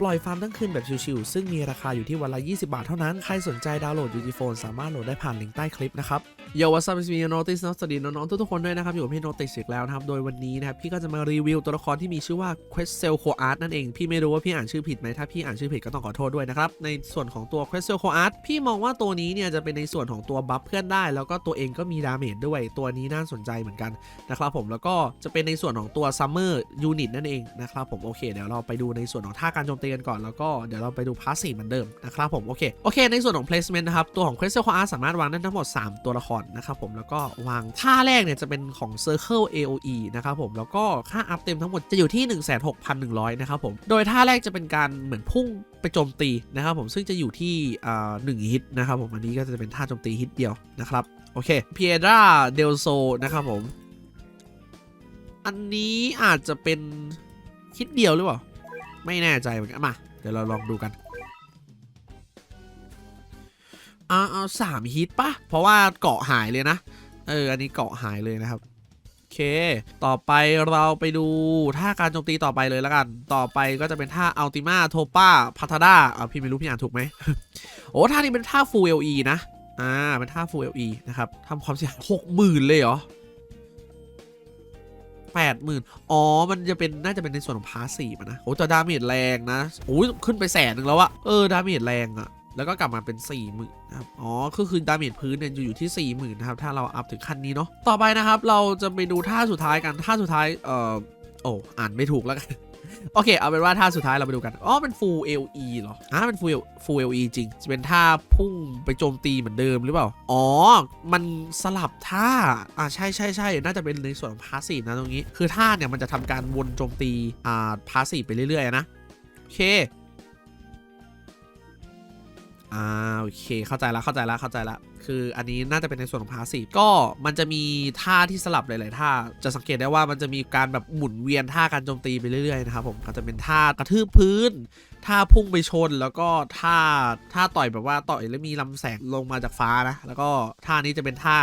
ปล่อยฟาร์มทั้งคืนแบบชิวๆซึ่งมีราคาอยู่ที่วันละ 20 บาทเท่านั้น ใครสนใจดาวน์โหลด UG Phone สามารถโหลดได้ผ่านลิงก์ใต้คลิปนะครับโยวัสดุมีโนติสนะสวัสดีน้องๆทุกๆคนด้วยนะครับ อยู่กับพี่โนติสอีกแล้วนะครับ โดยวันนี้นะครับ พี่ก็จะมารีวิวตัวละครที่มีชื่อว่า Questel c o Art นั่นเอง พี่ไม่รู้ว่าพี่อ่านชื่อผิดไหมถ้าพี่อ่านชื่อผิดก็ต้องขอโทษด้วยนะครับ ในส่วนของตัว Questel c o Art พี่มองว่าตัวนี้เนี่ยจะเป็นในส่วนของตัวบัฟเพื่อนได้ แล้วก็ตัวเองก็มีดาเมจด้วยตัวนี้น่าสนใจเหมือนกันนะครับผมแล้วก็จะเป็นในส่วนของตัว Summer Unit นั่นเองนะครับผมโอเคเดี๋ยวเราไปดูในส่วนของท่าการโจมตีกันก่อนแล้วก็เดี๋ยวเราไปดูพาร์ตสซีฟเหมือนเดิมนะครับผมโอเคโอเค ในส่วนของ placement นะครับตัวของ Crystal core สามารถวางได้ทั้งหมด 3 ตัวละครนะครับผมแล้วก็วางท่าแรกเนี่ยจะเป็นของ Circle AOE นะครับผมแล้วก็ค่าอัพเต็มทั้งหมดจะอยู่ที่ 16,100 นะครับผมโดยท่าแรกจะเป็นการเหมือนพุ่งไปโจมตีนะครับผมซึ่งจะอยู่ที่หนึ่งฮิตนะครับผมอันนี้ก็จะเป็นท่าโจมตีฮิตเดียวนะครับโอเค Piedra del Sol นะครับผม อันนี้อาจจะเป็นฮิตเดียวหรือเปล่า ไม่แน่ใจเหมือนกันมา เดี๋ยวเราลองดูกันอ่าเอาสามฮิตปะเพราะว่าเกาะหายเลยนะ เออ อันนี้เกาะหายเลยนะครับ โอเค ต่อไปเราไปดูท่าการโจมตีต่อไปเลยแล้วกัน ต่อไปก็จะเป็นท่าอัลติมาโทป้าพัทดาอ่าพี่ไม่รู้พี่อ่านถูกไหม โอ้ ท่านี้เป็นท่า full LE นะ อ่า เป็นท่า full LE นะครับทำความเสียหายหกหมื่นเลยเหรอ แปดหมื่นอ๋อ มันจะเป็นน่าจะเป็นในส่วนของพาสซีฟนะ โอ้แต่ดาเมจแรงนะโอ้ยขึ้นไปแสนหนึ่งแล้วอะเออ ดาเมจแรงอะแล้วก็กลับมาเป็น4ี่หมื่นนะครับ อ๋อ ก็คือดาเมจพื้นเนี่ยอยู่ที่4ี่หมื่นนะครับ ถ้าเราอัพถึงขั้นนี้เนาะ ต่อไปนะครับ เราจะไปดูท่าสุดท้ายกัน ท่าสุดท้าย เอ่อ โอ้ อ่านไม่ถูกแล้วกัน โอเค เอาเป็นว่าท่าสุดท้ายเราไปดูกัน อ๋อ เป็น full LE เหรอ อ่าเป็น full full LE จริง จะเป็นท่าพุ่งไปโจมตีเหมือนเดิมหรือเปล่า อ๋อ มันสลับท่า อ่าใช่ใช่ใช่น่าจะเป็นในส่วนของพาสซีฟนะตรงนี้ คือท่าเนี่ยมันจะทำการวนโจมตี อ่า พาสซีฟไปเรื่อยๆนะ โอเค อ่าโอเคเข้าใจแล้วเข้าใจแล้วเข้าใจแล้วคืออันนี้น่าจะเป็นในส่วนของพาสีฟก็มันจะมีท่าที่สลับหลาย ๆ ท่า จะสังเกตได้ว่ามันจะมีการแบบหมุนเวียนท่าการโจมตีไปเรื่อย ๆ นะครับผมก็จะเป็นท่ากระทืบพื้น ท่าพุ่งไปชนแล้วก็ท่าท่าต่อยแบบว่าต่อยแล้วมีลำแสงลงมาจากฟ้านะแล้วก็ท่านี้จะเป็นท่า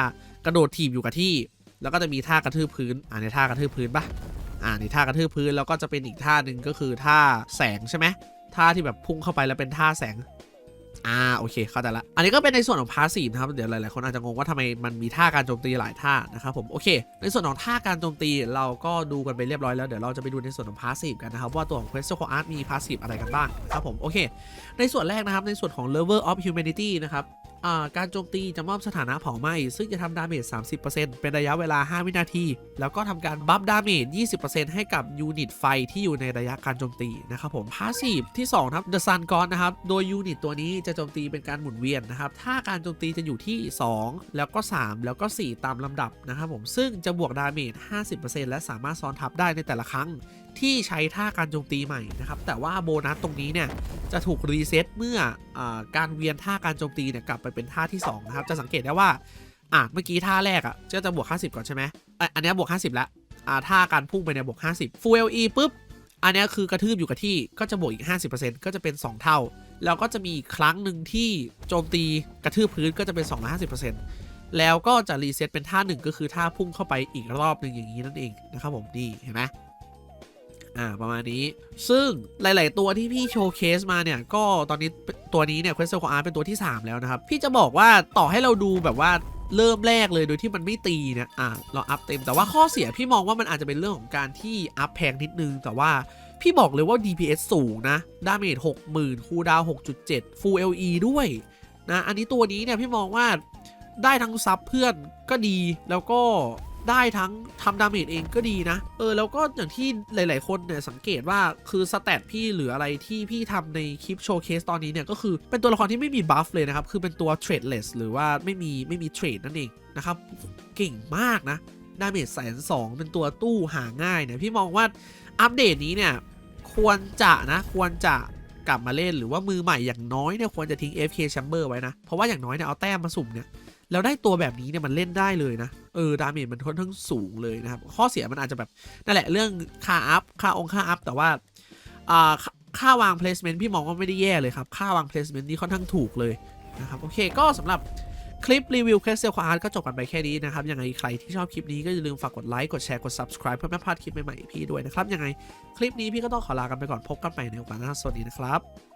กระโดดถีบอยู่กับที่ แล้วก็จะมีท่ากระทืบพื้นอ่าในท่ากระทืบพื้นปะอ่าในท่ากระทืบพื้นแล้วก็จะเป็นอีกท่าหนึ่งก็คือท่าแสงใช่ไหมท่าที่แบบพุ่งเข้าไปแล้วเป็นท่าแสง อ่าโอเคเข้าใจละ อันนี้ก็เป็นในส่วนของพาสซีฟนะครับ เดี๋ยวหลายๆคนอาจจะงงว่าทำไมมันมีท่าการโจมตีหลายท่านะครับผมโอเค ในส่วนของท่าการโจมตีเราก็ดูกันไปเรียบร้อยแล้วเดี๋ยวเราจะไปดูในส่วนของพาสซีฟกันนะครับว่าตัวของ Quest of Art มีพาสซีฟอะไรกันบ้างนะครับผมโอเค ในส่วนแรกนะครับในส่วนของ Lover of Humanity นะครับ การโจมตีจะมอบสถานะเผาไหม้ซึ่งจะทำดาเมจ 30%เป็นระยะเวลา 5 วินาที แล้วก็ทำการบัฟดาเมจ 20%ให้กับยูนิตไฟที่อยู่ในระยะการโจมตีนะครับผมพาสซีฟที่2ครับ The Sun God นะครับ โดยยูนิตตัวนี้จะโจมตีเป็นการหมุนเวียนนะครับ ถ้าการโจมตีจะอยู่ที่ 2 แล้วก็ 3 แล้วก็ 4 ตามลำดับนะครับผมซึ่งจะบวกดาเมจ 50%และสามารถซ้อนทับได้ในแต่ละครั้ง ที่ใช้ท่าการโจมตีใหม่นะครับ แต่ว่าโบนัสตรงนี้เนี่ยจะถูกรีเซ็ตเมื่ออการเวียนท่าการโจมตีเนี่ยกลับไปเป็นท่าที่2นะครับ จะสังเกตได้ว่าอะเมื่อกี้ท่าแรกอะก็จะบวก 50 ก่อนใช่ไหมอะอันนี้บวก 50 แล้วอ่าท่าการพุ่งไปเนี่ยบวก 50 Full LE ปุ๊บ อันนี้คือกระทืบอยู่กับที่ก็จะบวกอีก 50%ก็จะเป็น 2 เท่า แล้วก็จะมีครั้งหนึ่งที่โจมตีกระทืบพื้นก็จะเป็น 250%แล้วก็จะรีเซ็ตเป็นท่าหนึ่งก็คือท่าพุ่งเข้าไปอีกรอบหนึ่งอย่างนี้นั่นเองนะครับผมนี่เห็นไหม อ่าประมาณนี้ ซึ่งหลาย ๆ ตัวที่พี่โชว์เคสมาเนี่ย ก็ตอนนี้ตัวนี้เนี่ย Crystal Core Art เป็นตัวที่ 3 แล้วนะครับ พี่จะบอกว่าต่อให้เราดูแบบว่าเริ่มแรกเลยโดยที่มันไม่ตีเนี่ยอ่าเราอัพเต็มแต่ว่าข้อเสียพี่มองว่ามันอาจจะเป็นเรื่องของการที่อัพแพงนิดนึงแต่ว่าพี่บอกเลยว่า DPS สูงนะดาเมจ60,000คูดาว6.7 Full LE ด้วยนะอันนี้ตัวนี้เนี่ยพี่มองว่าได้ทั้งซับเพื่อนก็ดีแล้วก็ ได้ทั้งทำดาเมจเองก็ดีนะ เออ แล้วก็อย่างที่หลาย ๆ คนเนี่ยสังเกตว่าคือสแตทพี่หรืออะไรที่พี่ทำในคลิปโชว์เคสตอนนี้เนี่ยก็คือเป็นตัวละครที่ไม่มีบัฟเลยนะครับ คือเป็นตัวเทรดเลสหรือว่าไม่มีไม่มีเทรดนั่นเองนะครับ เก่งมากนะดาเมจแสนสองเป็นตัวตู้หาง่ายเนี่ยพี่มองว่าอัปเดตนี้เนี่ยควรจะนะควรจะกลับมาเล่นหรือว่ามือใหม่อย่างน้อยเนี่ยควรจะทิ้ง FK Chamber ไว้นะ เพราะว่าอย่างน้อยเนี่ยเอาแต้มมาสุ่มเนี่ย แล้วได้ตัวแบบนี้เนี่ยมันเล่นได้เลยนะ เออดาเมจมันค่อนข้างสูงเลยนะครับ ข้อเสียมันอาจจะแบบ นั่นแหละเรื่องค่าอัพ ค่าองค่าอัพ แต่ว่าอ่าค่าค่าวาง placement พี่มองว่าไม่ได้แย่เลยครับ ค่าวาง placement นี่ค่อนข้างถูกเลยนะครับ โอเค ก็สำหรับคลิปรีวิวเคสเซลควาร์ก็จบกันไปแค่นี้นะครับ ยังไงใครที่ชอบคลิปนี้ก็อย่าลืมฝากกดไลค์ กดแชร์ กด subscribe เพื่อไม่พลาดคลิปใหม่ๆพี่ด้วยนะครับ ยังไงคลิปนี้พี่ก็ต้องขอลากันไปก่อน พบกันใหม่ในโอกาสหน้า สวัสดีนะครับ